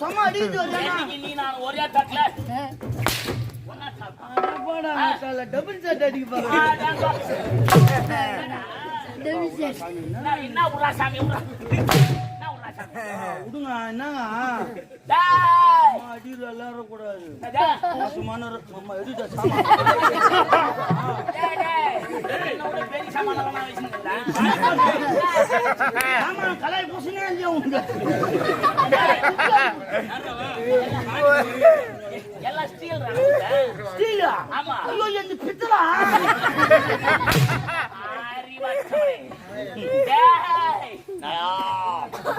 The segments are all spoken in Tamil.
சும்மா நீ நான் ஒரே தட்டுல டபுள் செட் அடிக்க. என்ன- சாமி? விடுங்க என்னங்க அடியில் எல்லாரும் கூடாது. மோசமான எடுத்த சாமா டேய், டேய். என்னோட பெரிய சாமானெல்லாம் நான் வச்சிருந்தேன். ஆமா கலாய் பூசினே இல்லையா உங்க எல்லாம் ஸ்டீல் ஸ்டீலா ஆமா. ஐயோ இந்த பித்தளா?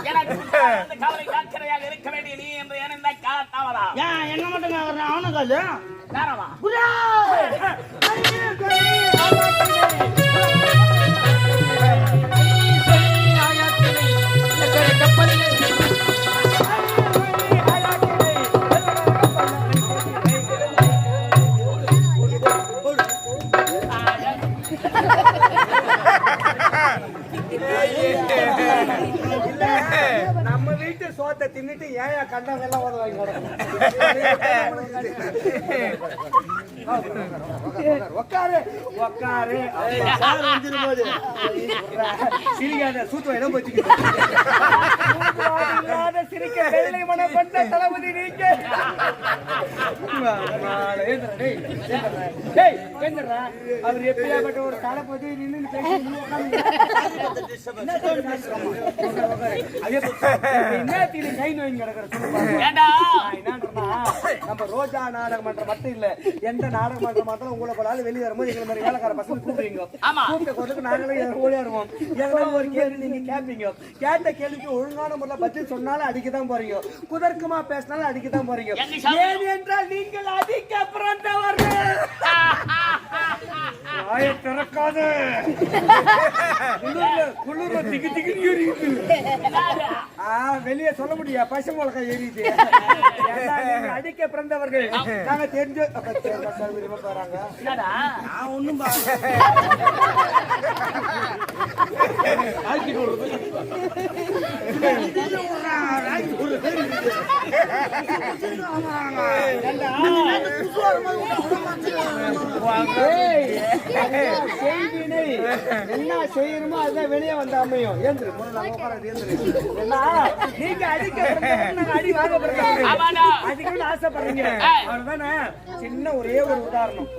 எனக்கு அந்த கவலை ஜாக்கிரதையாக இருக்க நம்ம வீட்டு சோத்தை தின்னுட்டு ஏன் கண்டவங்க எல்லாம் வருவாங்க உக்காரு உக்காரு சிரிக்காத சூத்துவ இடம் வச்சுக்கிட்டு சிரிக்க தளபதி நீங்க. அவர் எப்படியாப்பட்ட ஒரு தளபதி என்ன கை நோய் நம்ம ரோஜா நாடகம் மன்றம் மட்டும் இல்ல எந்த நாடகம் மன்றம் மாத்திரம் உங்களை போலாலும் வெளியே வரும்போது எங்களை மாதிரி வேலைக்கார பசங்க கூப்பிடுவீங்க. கூப்பிட்ட கொண்டுக்கு நாங்களே ஓடியாருவோம். எதனா ஒரு கேள்வி நீங்க கேட்பீங்க கேட்ட கேள்விக்கு ஒழுங்கான முறையில் பதில் சொன்னாலும் அடிக்க தான் போறீங்க. குதர்க்கமா பேசினாலும் அடிக்க தான் போறீங்க ஏன் என்றால் நீங்கள் அதிக பிறந்தவர்கள். வாயை திறக்காது. குளிர்ல திக்கு திக்கு எரியுது ஆ வெளியே சொல்ல முடியாது பசு முளக்கா எரியுது அடிக்க பிறந்தவர்கள். நாங்க தெரிஞ்சு என்னடா? நான் ஒண்ணும் செய்வினை. என்ன செய்யணுமோ அதுதான் வெளியே வந்து அமையும். ஏந்திரு நீங்க அடிக்க அடி வாங்க. அடிக்கணும்னு ஆசைப்படுறீங்க. அவ்வளவுதானே? சின்ன ஒரே ஒரு உதாரணம்?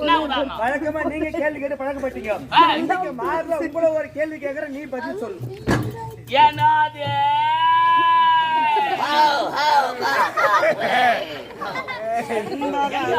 வழக்கமா நீங்க கேள்வி கேட்டு பழக்கப்பட்டீங்க. இன்னைக்கு மாறுல உங்களை ஒரு கேள்வி கேட்கற நீ பதில் சொல்லு. கரெக்டா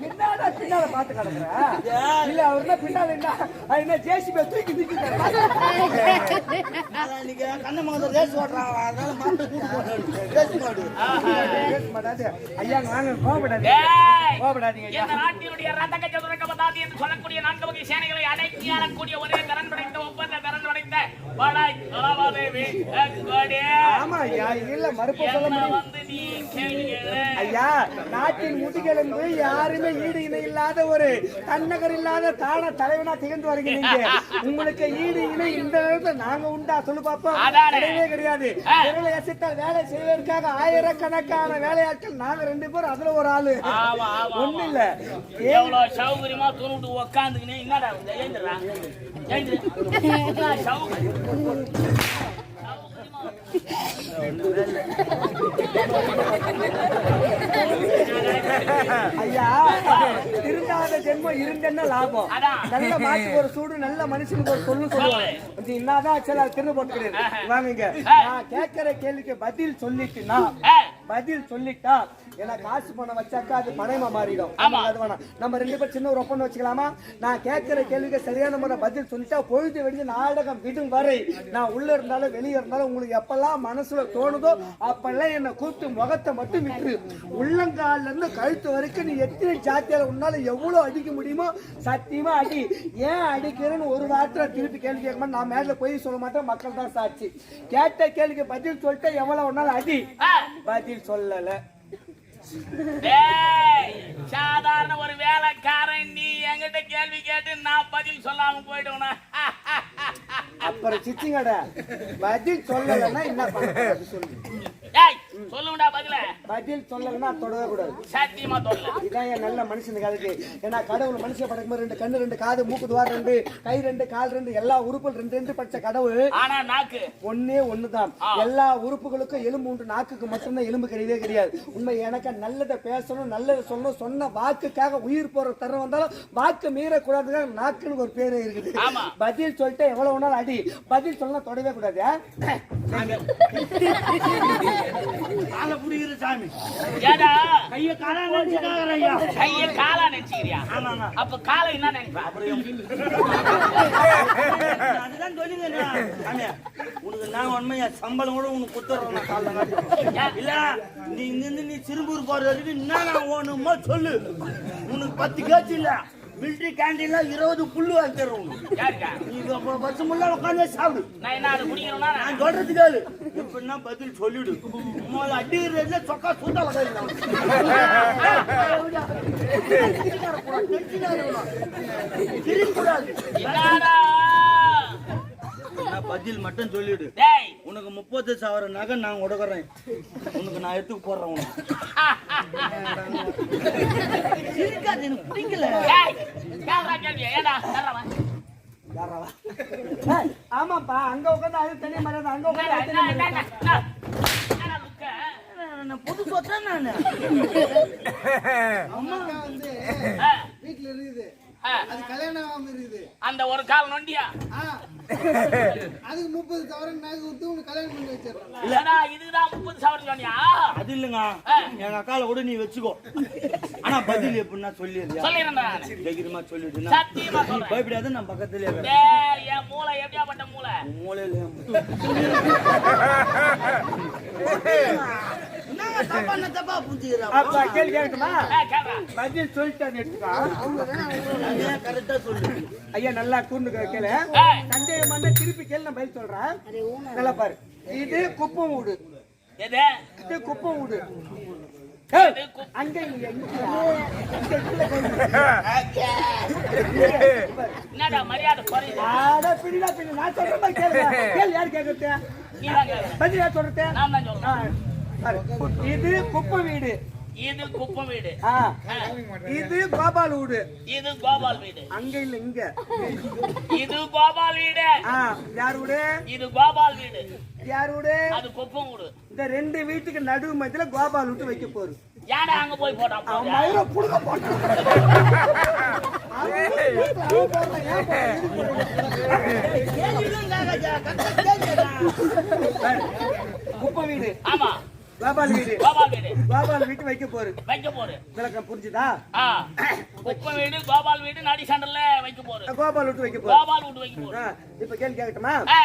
என்னடா பின்னால பாத்து கிடக்குற? இல்ல அவர் என்ன பின்னால என்ன? என்ன ஜேசிபி தூக்கி தூக்கி இன்னைக்கு கண்ணமங்கலத்துல ரேஸ் ஓட்டுறாங்க அதனால மாட்டு கூட்டு போறாரு ரேஸ் மாடு பேச மாட்டாது ஐயா வாங்க கோபப்படாதீங்க. டேய் கோபப்படாதீங்க ஐயா. இந்த நாட்டினுடைய ரதக சதுரக பதாதி என்று சொல்லக்கூடிய நான்கு வகை சேனைகளை அடக்கி ஆளக்கூடிய ஒரே திறன் படைத்த ஒப்பந்த படைத்த படாய் தலவாதேவி எங்கடே ஆமா ஐயா இல்ல மறுப்பு சொல்ல என்ன முடியும். வந்து நீ கேள்வி கேளு. ஐயா நாட்டின் முதுகெலும்பு யாருமே ஈடு இணை இல்லாத ஒரு தன்னகர் இல்லாத தான தலைவனா திகழ்ந்து வரீங்க நீங்க உங்களுக்கு ஈடு இணை இந்த நேரத்துல நாங்க உண்டா? சொல்லு பாப்போம். கிடையவே கிடையாது. விரலை அசைத்தால் வேலை செய்வதற்காக ஆயிரக்கணக்கான வேலையாட்கள் நாங்க ரெண்டு பேரும் அதுல ஒரு ஆளு. ஆமா, ஆமா, ஒண்ணு இல்ல. எவ்வளவு சௌகரியமா என்னடா இது? ஐயா திருந்தாத ஜென்மம் இருந்தென்ன லாபம். நல்ல மாட்டுக்கு ஒரு சூடு நல்ல மனுஷனுக்கு ஒரு சொல்லு சொல்லுவாங்க. இது என்னதான் சில திரு போட்டு கிடையாது வாங்க இங்க. நான் கேட்கிற கேள்விக்கு பதில் சொல்லிட்டுனா ஆ, பதில் சொல்லிட்டா ஏன்னா காசு பணம் வச்சாக்கா அது பணமா மாறிடும். அது வேணாம். நம்ம ரெண்டு பேரும் சின்ன ஒரு ஒப்பந்தம் வச்சுக்கலாமா? நான் கேட்கிற கேள்விக்கு சரியான முறை பதில் சொல்லிட்டா பொழுது வெடிஞ்சு நாடகம் விடும் வரை நான் உள்ள இருந்தாலும் வெளியே இருந்தாலும் உங்களுக்கு எப்பெல்லாம் மனசுல தோணுதோ அப்பெல்லாம் என்னை கூப்பிட்டு முகத்தை மட்டும் விட்டுரு. உள்ளங்கால்ல இருந்து கழுத்து வரைக்கும் நீ எத்தனை ஜாத்தியால உன்னால எவ்வளவு அடிக்க முடியுமோ? சத்தியமா அடி. ஏன் அடிக்கிறேன்னு ஒரு வார்த்தை திருப்பி கேள்வி கேட்க மாட்டேன் நான் மேல போய் சொல்ல மாட்டேன். மக்கள் தான் சாட்சி. கேட்ட கேள்விக்கு பதில் சொல்லிட்டு எவ்வளவு ஒன்னாலும் அடி. பதில் சொல்லல. சாதாரண ஒரு வேலைக்காரன் நீ என்கிட்ட கேள்வி கேட்டு நான் பதில் சொல்லாம போயிடுவேனா அப்புறம் சிச்சிங்கடா. பதில் சொல்லலைன்னா என்ன பண்ண சொல்லு. சொல்லுடா பதில. பதில் சொல்லலைன்னா தொடவே கூடாது சத்தியமா இதான் என் நல்ல மனுஷனுக்கு அதுக்கு ஏன்னா கடவுள் மனுஷன் படைக்கும்போது ரெண்டு கண்ணு ரெண்டு காது மூக்கு துவார் ரெண்டு கை ரெண்டு கால் ரெண்டு எல்லா உறுப்புகள் ரெண்டு ரெண்டு படைச்ச கடவுள் ஆனா நாக்கு. ஒன்னே ஒண்ணுதான். எல்லா உறுப்புகளுக்கும் எலும்பு உண்டு. நாக்குக்கு மட்டும்தான் எலும்பு கிடையவே கிடையாது. உண்மை எனக்கு நல்லதை பேசணும் நல்லதை சொல்லணும் சொன்ன வாக்குக்காக உயிர் போற தரம் வந்தாலும் வாக்கு மீறக்கூடாதுக்காக நாக்குன்னு ஒரு பேரே இருக்குது. பதில் சொல்லிட்டு எவ்வளவு வேணாலும் அடி. பதில் சொன்னா தொடவே கூடாது? காலை பிடிக்கிற சாமி. ஏடா? கைய காலா நினைச்சுக்காக ஐயா. கைய காலா நினைச்சுக்கிறியா அப்ப காலை என்ன நினைப்பா? அதுதான் சொல்லுங்க சாமி உனக்கு நான் உண்மையா சம்பளம் கூட உனக்கு காலைல காட்டி இல்ல நீ இங்கிருந்து நீ திரும்பூர் போற வரைக்கும் என்ன நான் ஓணுமோ சொல்லு. உனக்கு பத்து கேச்சு இல்ல. மிலிட்டரி கேண்டீன்ல இருபது புல்லு வாங்கி தருவோம் வருஷம் முள்ள உட்காந்து சாப்பிடு. நான் சொல்றது கேளு. இப்ப பதில் சொல்லிடு. முதல்ல அடிக்கிறதுல சொக்கா சூத்தா கூடாது என்னடா நான் பதில் மட்டும் சொல்லிடு. உனக்கு முப்பது சவரம் நகை நான் உடக்குறேன் உனக்கு நான் எடுத்து போடுறேன் உனக்கு பிடிக்கல ஆமாப்பா அங்க உட்காந்து அது தனி மரியாதை அங்க உட்காந்து புது சொத்தேன் நான் ஆ, வீட்டுல இருக்குது அது கல்யாணம் இருக்குது. அந்த ஒரு கால் நொண்டியா. அதுக்கு முப்பது தவறு நகை கொடுத்து உனக்கு கல்யாணம் பண்ணி வச்சிடறோம் இல்லடா இதுதான் முப்பது சவரம் சொன்னியா? அது இல்லைங்க. ஆ. எங்க அக்கால கூட நீ வச்சுக்கோ. ஆனா பதில் எப்படின்னா சொல்லிடுறியா? சொல்லிடுறேன். தைரியமா சொல்லிடுனா சத்தியமா சொல்றேன். பயப்படாத நான் பக்கத்துலயே இருக்கிறேன். டேய் என் மூளை எப்படியாப்பட்ட மூளை? உன் மூலையில அப்பா கேள்வி கேக்குறா பதில் சொல்லிட்டான்னு எடுத்துக்கோ கரெக்டா சொல்லு ஐயா நல்லா கூண்டு கேளு. சந்தேகம் பண்ண திருப்பி கேளு நான் பதில் சொல்றேன் நல்லா பாரு இது குப்பம் வீடு இது குப்பம் வீடு. என்னடா மரியாதை குறையுது பிடிடா, பிடி. நான் சொல்ற மாதிரி கேளு. கேளு, யாரு பதில் யார் சொல்றது? நான் தான் சொல்றேன். இது குப்பை வீடு. இது குப்பம் வீடு. இது கோபால் வீடு. இது கோபால் வீடு. அங்க இல்ல இங்க. இது கோபால் வீடு. ஆ, யார் வீடு? இது கோபால் வீடு. யார் வீடு? அது குப்பம் வீடு. இந்த ரெண்டு வீட்டுக்கு நடுவு மத்தியில கோபால் விட்டு வைக்க அங்க போய் போட்டான்? மயிரை புடுங்க போட்டான். பாரு, குப்பை வீடு ஆமா. கோபால் வீடு. கோபால் வீடு. கோபால் வீட்டு வைக்க போரு வைக்க போரு விளக்கம் புரிஞ்சுதா? ஆ. குப்பம் வீடு கோபால் வீடு நடி சண்டல்ல வைக்க போரு கோபால் விட்டு வைக்க போரு கோபால் வீடு வைக்க போரு இப்ப கேள்வி கேட்கட்டுமா? ஆ.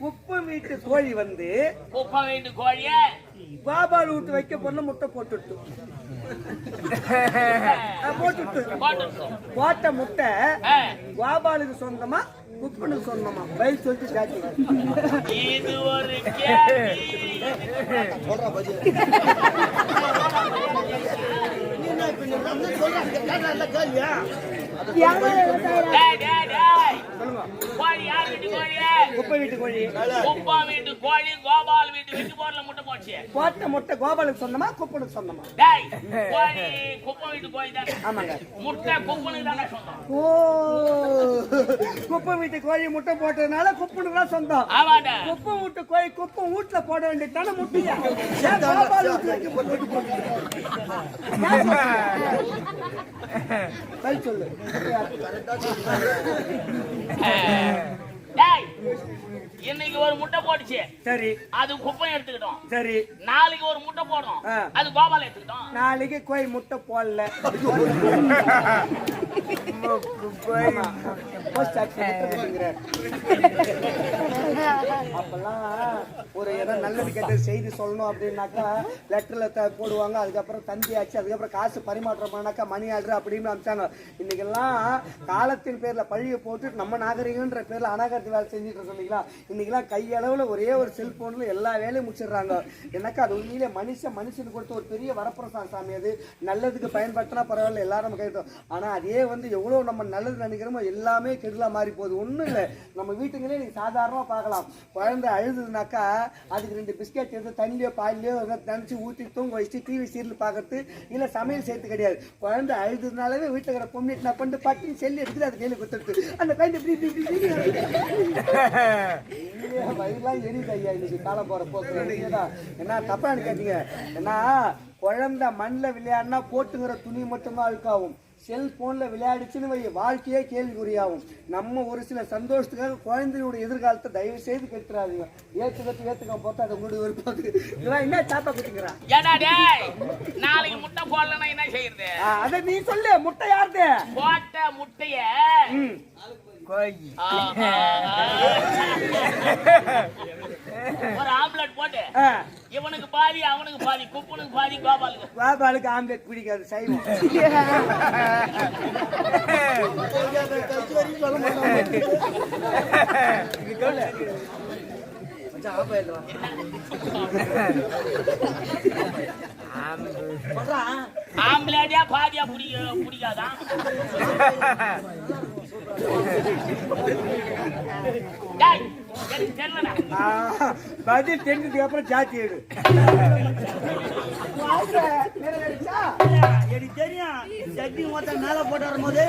குப்பை வீட்டு கோழி வந்து குப்பம் வீட்டு கோழிய கோபால் விட்டு வைக்க பொண்ணு முட்டை போட்டுட்டு. போட்டுட்டு. போட்டு போட்ட முட்டை கோபாலுக்கு சொந்தமா குப்பனுக்கு சொந்தமா பயில் சொல்லிட்டு காட்டி இது ஒரு கேள்வி டேய், டேய், டேய். சொல்லுங்க கோழி யார் வீட்டு கோழி குப்பை வீட்டு கோழி. குப்பா வீட்டு கோழி கோபால் வீட்டு வீட்டு போர்ல முட்டை போச்சு போட்ட முட்டை கோபாலுக்கு சொந்தமா குப்பனுக்கு சொந்தமா? டேய் கோழி குப்பம் வீட்டு கோழி தானே? ஆமாங்க. முட்டை குப்பனுக்கு தானே சொந்தம்? ஓ குப்பை வீட்டு கோழி முட்டை போட்டதுனால குப்பனுக்கு தான் சொந்தம். ஆமாடா குப்பை வீட்டு கோழி குப்பை வீட்டுல போட வேண்டியது தானே முட்டையா ஏன் கோபால் வீட்டு போட்டு சொல்லு இன்னைக்கு ஒரு முட்டை போட்டுச்சு. சரி. அது குப்பை எடுத்துக்கிட்டோம். சரி. நாளைக்கு ஒரு முட்டை போடும். அது கோபால் எடுத்துக்கிட்டோம். நாளைக்கு கோய் முட்டை போடல. ஆமா. அப்பெல்லாம் ஒரு ஏதோ நல்லது கெட்டது செய்தி சொல்லணும் அப்படின்னாக்கா லெட்டர்ல போடுவாங்க. அதுக்கப்புறம் தந்தி ஆச்சு அதுக்கப்புறம் காசு பரிமாற்றம் பண்ணாக்கா மணி ஆர்டர் அப்படின்னு அனுப்பிச்சாங்க இன்னைக்கெல்லாம் காலத்தின் பேர்ல பழியை போட்டு நம்ம நாகரிகன்ற பேர்ல அநாகரிக வேலை செஞ்சுட்டு இருக்கோம் இல்லைங்களா? இன்னைக்கெல்லாம் கையளவுல ஒரே ஒரு செல்போன்ல எல்லா வேலையும் முடிச்சிடுறாங்க. எனக்கா அது உண்மையிலே மனுஷன் மனுஷனுக்கு கொடுத்த ஒரு பெரிய வரப்பிரசாதம் சாமி அது. நல்லதுக்கு பயன்படுத்தினா பரவாயில்ல எல்லாரும் நம்ம கைட்டோம் ஆனால் அதே வந்து எவ்வளவு நம்ம நல்லது நினைக்கிறோமோ எல்லாமே கெடுதலாக மாறி போகுது. ஒண்ணும் இல்லை. நம்ம வீட்டுங்களே நீ சாதாரணமா பார்க்கலாம். குழந்தை அழுதுனாக்கா அதுக்கு ரெண்டு பிஸ்கெட் எடுத்து தண்ணியோ பால்லையோ நினச்சி ஊற்றி தூங்க வச்சுட்டு டிவி சீரியல் பார்க்கறது இல்லை சமையல் சேர்த்து கிடையாது. குழந்தை அழுதுனாலவே வீட்டில் இருக்கிற பொண்ணு நான் பண்ணி பட்டின்னு செல்லி எடுத்துட்டு அது கையில் கொடுத்துருக்கு அந்த கையில் இப்படி இப்படி இப்படி வயிறுலாம் எரியுது ஐயா இன்னைக்கு காலம் போகிற போக்கு என்ன தப்பான்னு கேட்டீங்க ஏன்னா குழந்தை மண்ணில் விளையாடினா போட்டுங்கிற துணி மட்டும்தான் அழுக்காகும். செல்போன்ல விளையாடிச்சுன்னு வை வாழ்க்கையே கேள்விக்குறியாகும். நம்ம ஒரு சில சந்தோஷத்துக்காக குழந்தையோட எதிர்காலத்தை தயவு செய்து கெடுத்துறாதீங்க. ஏத்துக்கத்து ஏத்துக்க போட்டு அதை முடி விருப்பது இதெல்லாம் என்ன தாத்தா டேய் நாளைக்கு முட்டை போடலன்னா என்ன செய்யறது? அதை நீ சொல்லு முட்டை யாருது? போட்ட முட்டைய. ஒரு ஆம்லெட் போட்டு. இவனுக்கு பாதி அவனுக்கு பாதி குப்பனுக்கு பாதி கோபாலுக்கு பாபாலுக்கு ஆம்லெட் பிடிக்காது சைவம். ஆம்பளையா பாதியா பிடிக்க பிடிக்காதான் பதில் தெரிஞ்சதுக்கு அப்புறம் ஜாத்தி எடு எனக்கு தெரியும் சட்னி மொத்தம் மேல போட்டு வரும்போது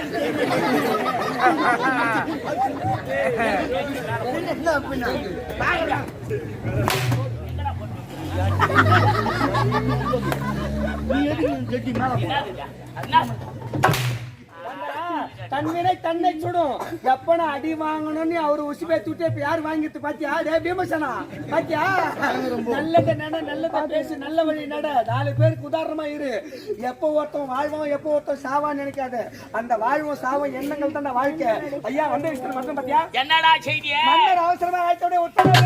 நீ எதுக்கு மேல தன்வினை தன்னை சுடும். எப்ப நான் அடி வாங்கணும்னு அவர் உசி பேத்து விட்டு இப்ப யார் வாங்கிட்டு பாத்தியா? டே பீமசனா பாத்தியா? நல்லத நட நல்லத பேசு நல்ல வழி நட. நாலு பேருக்கு உதாரணமா இரு. எப்ப ஒருத்தன் வாழ்வான் எப்ப ஒருத்தன் சாவான்னு நினைக்காத. அந்த வாழ்வும் சாவும் எண்ணங்கள் தான் வாழ்க்கை. ஐயா வந்த விஷயம் மட்டும் பாத்தியா? என்னடா மன்னர் அவசரமா ஆயிட்டோட உத்தரவு